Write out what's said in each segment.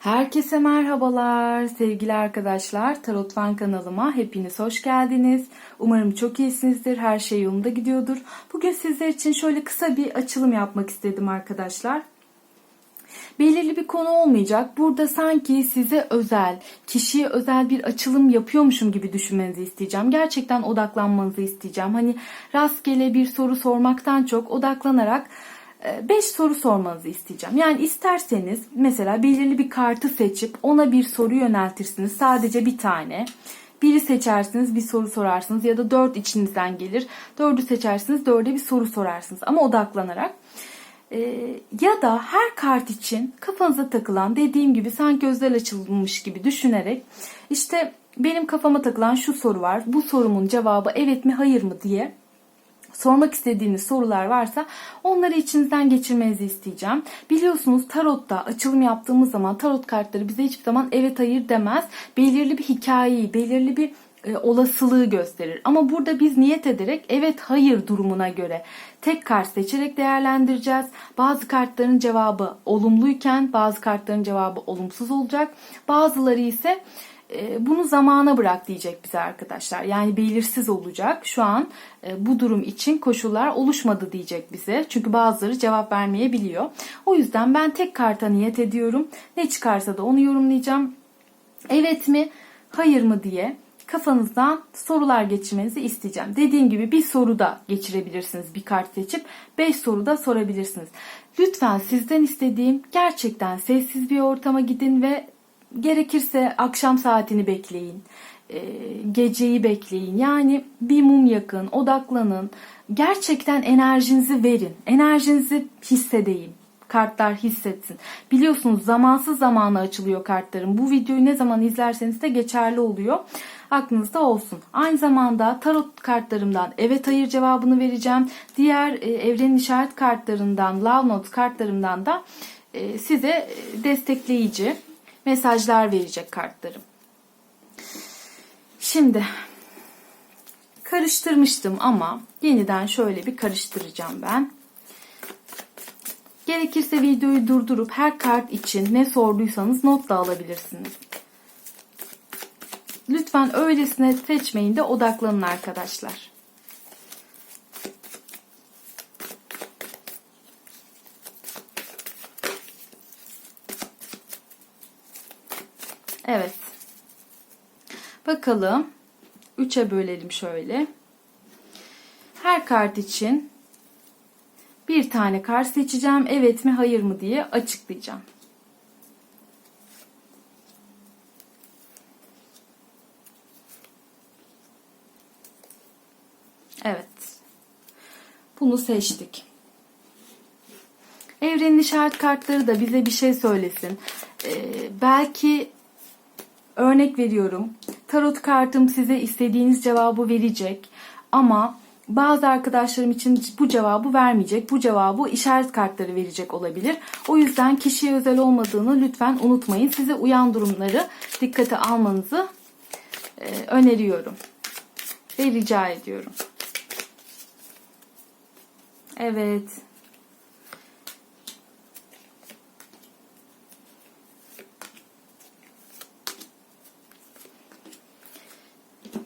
Herkese merhabalar sevgili arkadaşlar. Tarot Fan kanalıma hepiniz hoş geldiniz. Umarım çok iyisinizdir. Her şey yolunda gidiyordur. Bugün sizler için şöyle kısa bir açılım yapmak istedim arkadaşlar. Belirli bir konu olmayacak. Burada sanki size özel, kişiye özel bir açılım yapıyormuşum gibi düşünmenizi isteyeceğim. Gerçekten odaklanmanızı isteyeceğim. Hani rastgele bir soru sormaktan çok odaklanarak 5 soru sormanızı isteyeceğim. Yani isterseniz mesela belirli bir kartı seçip ona bir soru yöneltirsiniz. Sadece bir tane. Biri seçersiniz bir soru sorarsınız ya da dört içinizden gelir. Dördü seçersiniz dörde bir soru sorarsınız ama odaklanarak. Ee, ya da her kart için kafanıza takılan dediğim gibi sanki özel açılmış gibi düşünerek işte benim kafama takılan şu soru var. Bu sorumun cevabı evet mi hayır mı diye sormak istediğiniz sorular varsa onları içinizden geçirmenizi isteyeceğim. Biliyorsunuz tarotta açılım yaptığımız zaman tarot kartları bize hiçbir zaman evet hayır demez. Belirli bir hikayeyi, belirli bir e, olasılığı gösterir. Ama burada biz niyet ederek evet hayır durumuna göre tek kart seçerek değerlendireceğiz. Bazı kartların cevabı olumluyken bazı kartların cevabı olumsuz olacak. Bazıları ise bunu zamana bırak diyecek bize arkadaşlar. Yani belirsiz olacak. Şu an e, bu durum için koşullar oluşmadı diyecek bize. Çünkü bazıları cevap vermeyebiliyor. O yüzden ben tek karta niyet ediyorum. Ne çıkarsa da onu yorumlayacağım. Evet mi, hayır mı diye kafanızdan sorular geçirmenizi isteyeceğim. Dediğim gibi bir soru da geçirebilirsiniz bir kart seçip 5 soru da sorabilirsiniz. Lütfen sizden istediğim gerçekten sessiz bir ortama gidin ve gerekirse akşam saatini bekleyin. E, geceyi bekleyin. Yani bir mum yakın, odaklanın. Gerçekten enerjinizi verin. Enerjinizi hissedeyim. Kartlar hissetsin. Biliyorsunuz zamansız zamanı açılıyor kartların. Bu videoyu ne zaman izlerseniz de geçerli oluyor. Aklınızda olsun. Aynı zamanda tarot kartlarımdan evet hayır cevabını vereceğim. Diğer e, evrenin işaret kartlarından, love note kartlarımdan da e, size destekleyici mesajlar verecek kartlarım. Şimdi karıştırmıştım ama yeniden şöyle bir karıştıracağım ben. Gerekirse videoyu durdurup her kart için ne sorduysanız not da alabilirsiniz. Lütfen öylesine seçmeyin de odaklanın arkadaşlar. Evet. Bakalım. 3'e bölelim şöyle. Her kart için bir tane kart seçeceğim. Evet mi hayır mı diye açıklayacağım. Evet. Bunu seçtik. Evrenin işaret kartları da bize bir şey söylesin. Ee, belki Örnek veriyorum. Tarot kartım size istediğiniz cevabı verecek ama bazı arkadaşlarım için bu cevabı vermeyecek. Bu cevabı işaret kartları verecek olabilir. O yüzden kişiye özel olmadığını lütfen unutmayın. Size uyan durumları dikkate almanızı e, öneriyorum. Ve rica ediyorum. Evet.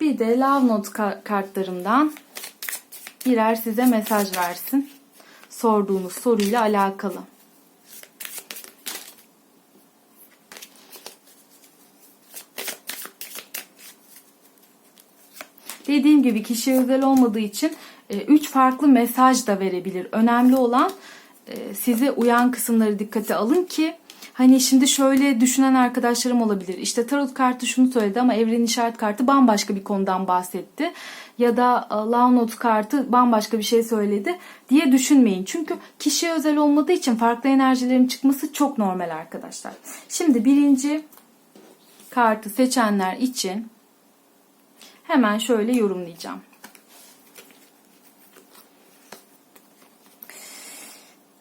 Bir de Love Note kartlarımdan birer size mesaj versin. Sorduğunuz soruyla alakalı. Dediğim gibi kişi özel olmadığı için 3 e, farklı mesaj da verebilir. Önemli olan e, size uyan kısımları dikkate alın ki Hani şimdi şöyle düşünen arkadaşlarım olabilir. İşte tarot kartı şunu söyledi ama evrenin işaret kartı bambaşka bir konudan bahsetti. Ya da e, Love Note kartı bambaşka bir şey söyledi diye düşünmeyin. Çünkü kişiye özel olmadığı için farklı enerjilerin çıkması çok normal arkadaşlar. Şimdi birinci kartı seçenler için hemen şöyle yorumlayacağım.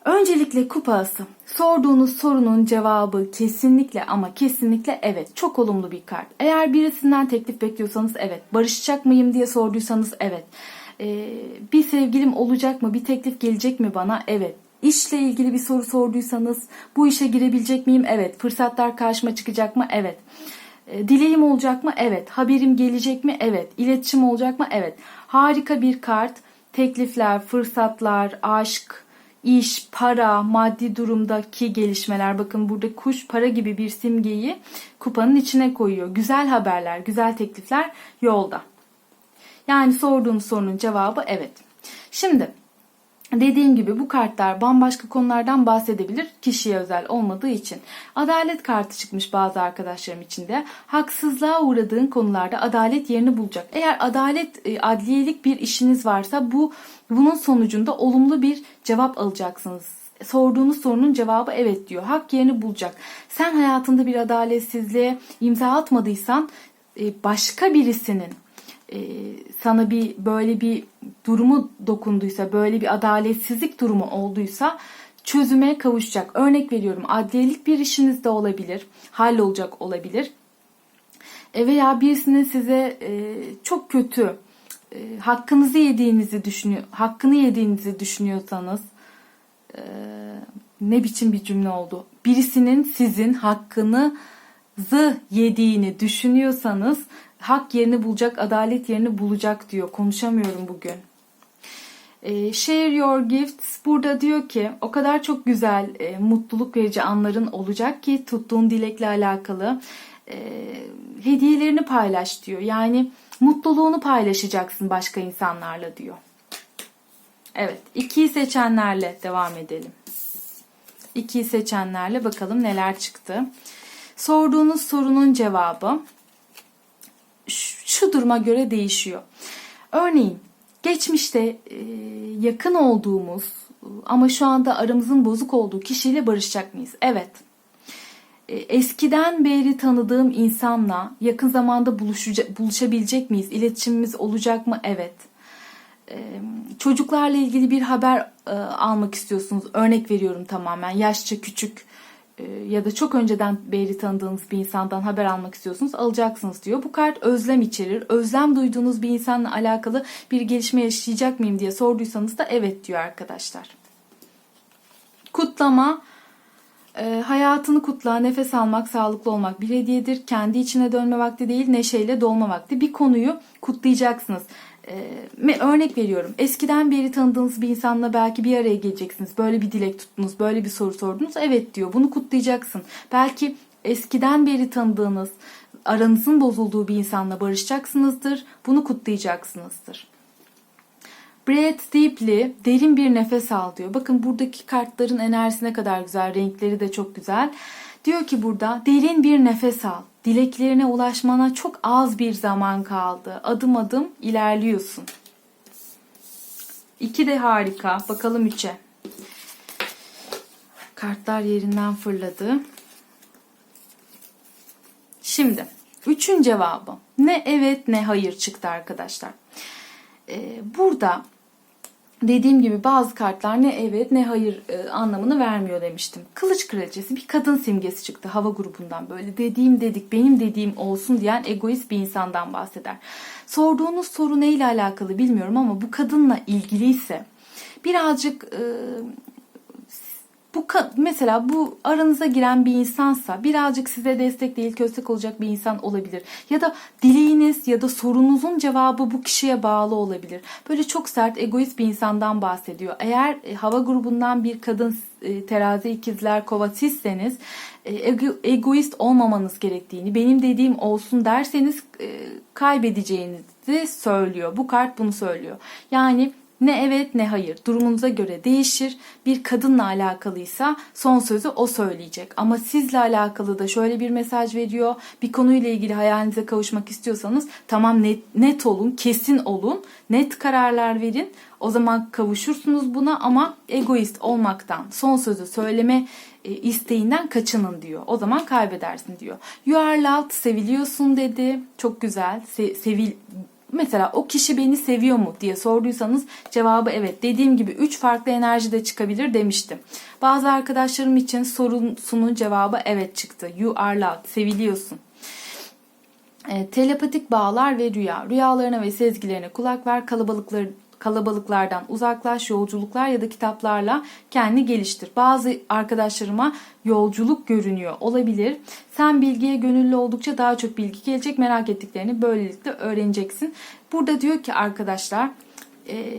Öncelikle kupası. Sorduğunuz sorunun cevabı kesinlikle ama kesinlikle evet. Çok olumlu bir kart. Eğer birisinden teklif bekliyorsanız evet. Barışacak mıyım diye sorduysanız evet. Ee, bir sevgilim olacak mı? Bir teklif gelecek mi bana? Evet. İşle ilgili bir soru sorduysanız bu işe girebilecek miyim? Evet. Fırsatlar karşıma çıkacak mı? Evet. E, Dileğim olacak mı? Evet. Haberim gelecek mi? Evet. İletişim olacak mı? Evet. Harika bir kart. Teklifler, fırsatlar, aşk, iş, para, maddi durumdaki gelişmeler. Bakın burada kuş para gibi bir simgeyi kupanın içine koyuyor. Güzel haberler, güzel teklifler yolda. Yani sorduğunuz sorunun cevabı evet. Şimdi Dediğim gibi bu kartlar bambaşka konulardan bahsedebilir kişiye özel olmadığı için. Adalet kartı çıkmış bazı arkadaşlarım için de. Haksızlığa uğradığın konularda adalet yerini bulacak. Eğer adalet e, adliyelik bir işiniz varsa bu bunun sonucunda olumlu bir cevap alacaksınız. Sorduğunuz sorunun cevabı evet diyor. Hak yerini bulacak. Sen hayatında bir adaletsizliğe imza atmadıysan e, başka birisinin e, sana bir böyle bir durumu dokunduysa, böyle bir adaletsizlik durumu olduysa çözüme kavuşacak. Örnek veriyorum adliyelik bir işiniz de olabilir, hallolacak olabilir. E, veya birisinin size e, çok kötü e, hakkınızı yediğinizi düşünüyor, hakkını yediğinizi düşünüyorsanız e, ne biçim bir cümle oldu? Birisinin sizin hakkınızı yediğini düşünüyorsanız hak yerini bulacak, adalet yerini bulacak diyor. Konuşamıyorum bugün. E, share your gifts. Burada diyor ki o kadar çok güzel, e, mutluluk verici anların olacak ki tuttuğun dilekle alakalı. E, hediyelerini paylaş diyor. Yani mutluluğunu paylaşacaksın başka insanlarla diyor. Evet, ikiyi seçenlerle devam edelim. İkiyi seçenlerle bakalım neler çıktı. Sorduğunuz sorunun cevabı şu duruma göre değişiyor. Örneğin geçmişte e, yakın olduğumuz ama şu anda aramızın bozuk olduğu kişiyle barışacak mıyız? Evet. E, eskiden beri tanıdığım insanla yakın zamanda buluşabilecek miyiz? İletişimimiz olacak mı? Evet. E, çocuklarla ilgili bir haber almak istiyorsunuz. Örnek veriyorum tamamen. Yaşça küçük ya da çok önceden beri tanıdığınız bir insandan haber almak istiyorsunuz alacaksınız diyor. Bu kart özlem içerir. Özlem duyduğunuz bir insanla alakalı bir gelişme yaşayacak mıyım diye sorduysanız da evet diyor arkadaşlar. Kutlama e, hayatını kutla, nefes almak, sağlıklı olmak bir hediyedir. Kendi içine dönme vakti değil, neşeyle dolma vakti. Bir konuyu kutlayacaksınız. Ee, örnek veriyorum. Eskiden beri tanıdığınız bir insanla belki bir araya geleceksiniz. Böyle bir dilek tuttunuz, böyle bir soru sordunuz. Evet diyor. Bunu kutlayacaksın. Belki eskiden beri tanıdığınız, aranızın bozulduğu bir insanla barışacaksınızdır. Bunu kutlayacaksınızdır. Breathe deeply, derin bir nefes al diyor. Bakın buradaki kartların enerjisi ne kadar güzel, renkleri de çok güzel. Diyor ki burada derin bir nefes al. Dileklerine ulaşmana çok az bir zaman kaldı. Adım adım ilerliyorsun. İki de harika. Bakalım üçe. Kartlar yerinden fırladı. Şimdi üçün cevabı ne evet ne hayır çıktı arkadaşlar. Ee, burada dediğim gibi bazı kartlar ne evet ne hayır e, anlamını vermiyor demiştim. Kılıç kraliçesi bir kadın simgesi çıktı hava grubundan böyle dediğim dedik benim dediğim olsun diyen egoist bir insandan bahseder. Sorduğunuz soru neyle alakalı bilmiyorum ama bu kadınla ilgiliyse birazcık e, bu mesela bu aranıza giren bir insansa birazcık size destek değil köstek olacak bir insan olabilir. Ya da dileğiniz ya da sorunuzun cevabı bu kişiye bağlı olabilir. Böyle çok sert egoist bir insandan bahsediyor. Eğer e, hava grubundan bir kadın e, terazi ikizler kova sizseniz e, ego, egoist olmamanız gerektiğini benim dediğim olsun derseniz e, kaybedeceğinizi söylüyor. Bu kart bunu söylüyor. Yani ne evet ne hayır. Durumunuza göre değişir. Bir kadınla alakalıysa son sözü o söyleyecek. Ama sizle alakalı da şöyle bir mesaj veriyor. Bir konuyla ilgili hayalinize kavuşmak istiyorsanız tamam net, net olun, kesin olun. Net kararlar verin. O zaman kavuşursunuz buna ama egoist olmaktan, son sözü söyleme e, isteğinden kaçının diyor. O zaman kaybedersin diyor. You are loved, seviliyorsun dedi. Çok güzel. Se- sevil Mesela o kişi beni seviyor mu diye sorduysanız cevabı evet. Dediğim gibi 3 farklı enerji de çıkabilir demiştim. Bazı arkadaşlarım için sorusunun cevabı evet çıktı. You are loved. Seviliyorsun. E, telepatik bağlar ve rüya. Rüyalarına ve sezgilerine kulak ver. Kalabalıkları kalabalıklardan uzaklaş, yolculuklar ya da kitaplarla kendini geliştir. Bazı arkadaşlarıma yolculuk görünüyor olabilir. Sen bilgiye gönüllü oldukça daha çok bilgi gelecek. Merak ettiklerini böylelikle öğreneceksin. Burada diyor ki arkadaşlar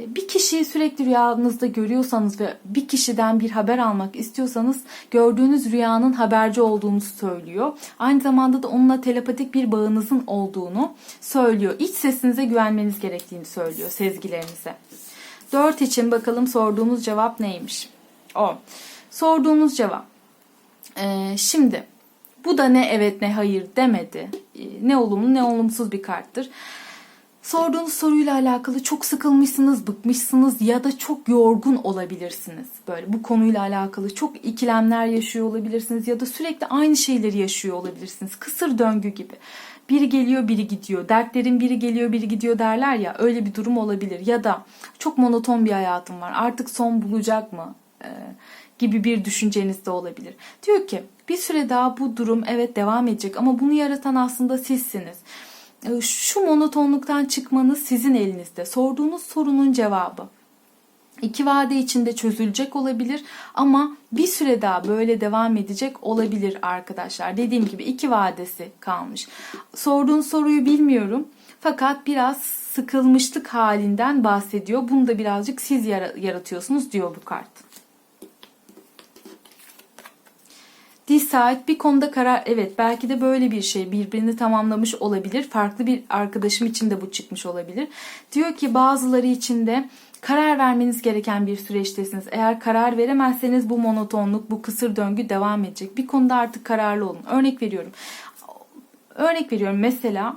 bir kişiyi sürekli rüyanızda görüyorsanız ve bir kişiden bir haber almak istiyorsanız gördüğünüz rüyanın haberci olduğunu söylüyor. Aynı zamanda da onunla telepatik bir bağınızın olduğunu söylüyor. İç sesinize güvenmeniz gerektiğini söylüyor sezgilerinize. 4 için bakalım sorduğunuz cevap neymiş? O. Sorduğunuz cevap. Ee, şimdi bu da ne evet ne hayır demedi. Ee, ne olumlu ne olumsuz bir karttır. Sorduğunuz soruyla alakalı çok sıkılmışsınız, bıkmışsınız ya da çok yorgun olabilirsiniz. Böyle bu konuyla alakalı çok ikilemler yaşıyor olabilirsiniz ya da sürekli aynı şeyleri yaşıyor olabilirsiniz. Kısır döngü gibi. Biri geliyor, biri gidiyor. Dertlerin biri geliyor, biri gidiyor derler ya. Öyle bir durum olabilir. Ya da çok monoton bir hayatım var. Artık son bulacak mı? Ee, gibi bir düşünceniz de olabilir. Diyor ki bir süre daha bu durum evet devam edecek ama bunu yaratan aslında sizsiniz şu monotonluktan çıkmanız sizin elinizde. Sorduğunuz sorunun cevabı. İki vade içinde çözülecek olabilir ama bir süre daha böyle devam edecek olabilir arkadaşlar. Dediğim gibi iki vadesi kalmış. Sorduğun soruyu bilmiyorum fakat biraz sıkılmışlık halinden bahsediyor. Bunu da birazcık siz yaratıyorsunuz diyor bu kart. Decide bir konuda karar evet belki de böyle bir şey birbirini tamamlamış olabilir. Farklı bir arkadaşım için de bu çıkmış olabilir. Diyor ki bazıları için de karar vermeniz gereken bir süreçtesiniz. Eğer karar veremezseniz bu monotonluk, bu kısır döngü devam edecek. Bir konuda artık kararlı olun. Örnek veriyorum. Örnek veriyorum mesela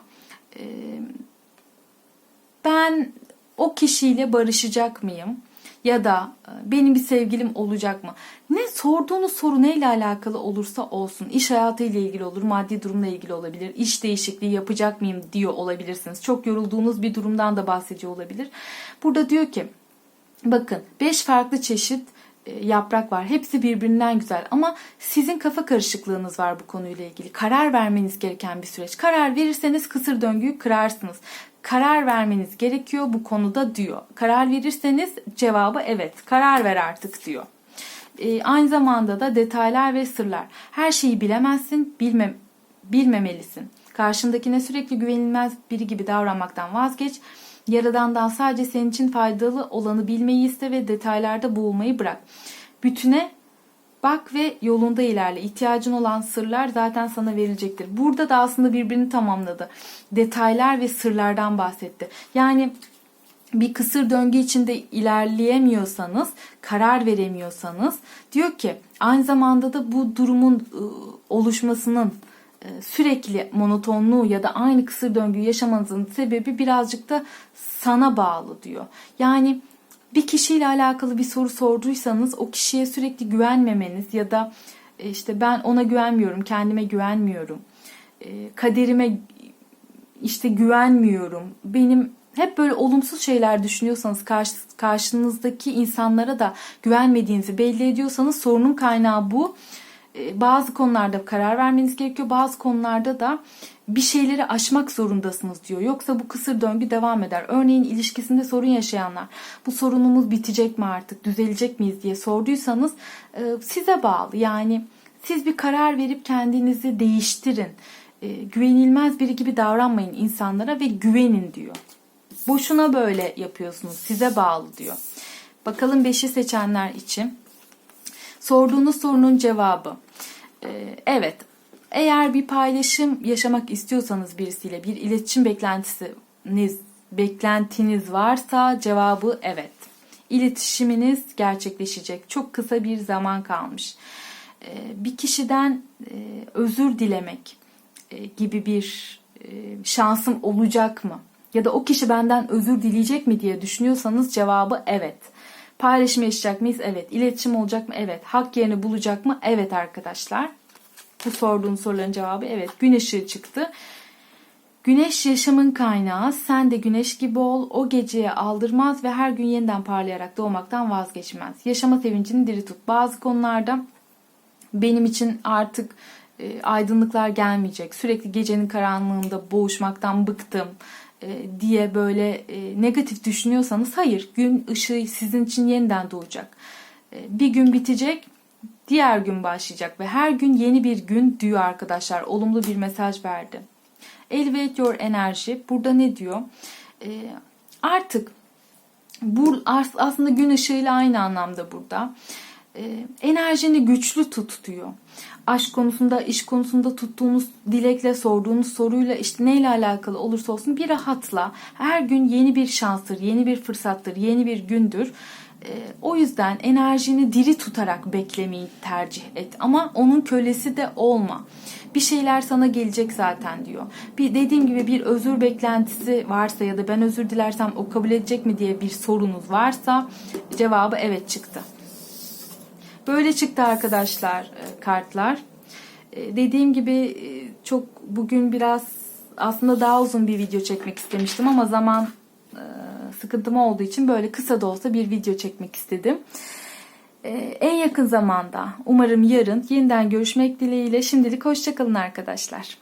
ben o kişiyle barışacak mıyım? Ya da e, benim bir sevgilim olacak mı? Ne sorduğunuz soru neyle alakalı olursa olsun iş hayatıyla ilgili olur, maddi durumla ilgili olabilir, iş değişikliği yapacak mıyım diyor olabilirsiniz. Çok yorulduğunuz bir durumdan da bahsediyor olabilir. Burada diyor ki bakın 5 farklı çeşit e, yaprak var. Hepsi birbirinden güzel ama sizin kafa karışıklığınız var bu konuyla ilgili. Karar vermeniz gereken bir süreç. Karar verirseniz kısır döngüyü kırarsınız karar vermeniz gerekiyor bu konuda diyor. Karar verirseniz cevabı evet karar ver artık diyor. E, aynı zamanda da detaylar ve sırlar. Her şeyi bilemezsin, bilme, bilmemelisin. Karşındakine sürekli güvenilmez biri gibi davranmaktan vazgeç. Yaradandan sadece senin için faydalı olanı bilmeyi iste ve detaylarda boğulmayı bırak. Bütüne Bak ve yolunda ilerle. İhtiyacın olan sırlar zaten sana verilecektir. Burada da aslında birbirini tamamladı. Detaylar ve sırlardan bahsetti. Yani bir kısır döngü içinde ilerleyemiyorsanız, karar veremiyorsanız diyor ki aynı zamanda da bu durumun ıı, oluşmasının ıı, sürekli monotonluğu ya da aynı kısır döngüyü yaşamanızın sebebi birazcık da sana bağlı diyor. Yani bir kişiyle alakalı bir soru sorduysanız o kişiye sürekli güvenmemeniz ya da e, işte ben ona güvenmiyorum, kendime güvenmiyorum, e, kaderime işte güvenmiyorum, benim hep böyle olumsuz şeyler düşünüyorsanız karşı, karşınızdaki insanlara da güvenmediğinizi belli ediyorsanız sorunun kaynağı bu. E, bazı konularda karar vermeniz gerekiyor. Bazı konularda da bir şeyleri aşmak zorundasınız diyor. Yoksa bu kısır döngü devam eder. Örneğin ilişkisinde sorun yaşayanlar bu sorunumuz bitecek mi artık düzelecek miyiz diye sorduysanız e, size bağlı. Yani siz bir karar verip kendinizi değiştirin. E, güvenilmez biri gibi davranmayın insanlara ve güvenin diyor. Boşuna böyle yapıyorsunuz. Size bağlı diyor. Bakalım beşi seçenler için. Sorduğunuz sorunun cevabı. Ee, evet, eğer bir paylaşım yaşamak istiyorsanız birisiyle bir iletişim beklentisiniz beklentiniz varsa cevabı evet. İletişiminiz gerçekleşecek. Çok kısa bir zaman kalmış. Ee, bir kişiden e, özür dilemek e, gibi bir e, şansım olacak mı? Ya da o kişi benden özür dileyecek mi diye düşünüyorsanız cevabı evet. Paylaşım yaşayacak mıyız? Evet. İletişim olacak mı? Evet. Hak yerini bulacak mı? Evet arkadaşlar. Bu sorduğun soruların cevabı evet. Gün ışığı çıktı. Güneş yaşamın kaynağı. Sen de güneş gibi ol. O geceye aldırmaz ve her gün yeniden parlayarak doğmaktan vazgeçmez. Yaşama sevincini diri tut. Bazı konularda benim için artık e, aydınlıklar gelmeyecek. Sürekli gecenin karanlığında boğuşmaktan bıktım diye böyle e, negatif düşünüyorsanız hayır gün ışığı sizin için yeniden doğacak. E, bir gün bitecek diğer gün başlayacak ve her gün yeni bir gün diyor arkadaşlar. Olumlu bir mesaj verdi. Elevate your enerji. Burada ne diyor? E, artık bu as- aslında gün ışığıyla aynı anlamda burada. E, enerjini güçlü tut diyor. Aşk konusunda, iş konusunda tuttuğunuz dilekle, sorduğunuz soruyla işte neyle alakalı olursa olsun bir rahatla. Her gün yeni bir şanstır, yeni bir fırsattır, yeni bir gündür. E, o yüzden enerjini diri tutarak beklemeyi tercih et. Ama onun kölesi de olma. Bir şeyler sana gelecek zaten diyor. Bir dediğim gibi bir özür beklentisi varsa ya da ben özür dilersem o kabul edecek mi diye bir sorunuz varsa cevabı evet çıktı. Böyle çıktı arkadaşlar e, kartlar. E, Dediğim gibi e, çok bugün biraz aslında daha uzun bir video çekmek istemiştim ama zaman sıkıntım olduğu için böyle kısa da olsa bir video çekmek istedim. En yakın zamanda umarım yarın yeniden görüşmek dileğiyle şimdilik hoşçakalın arkadaşlar.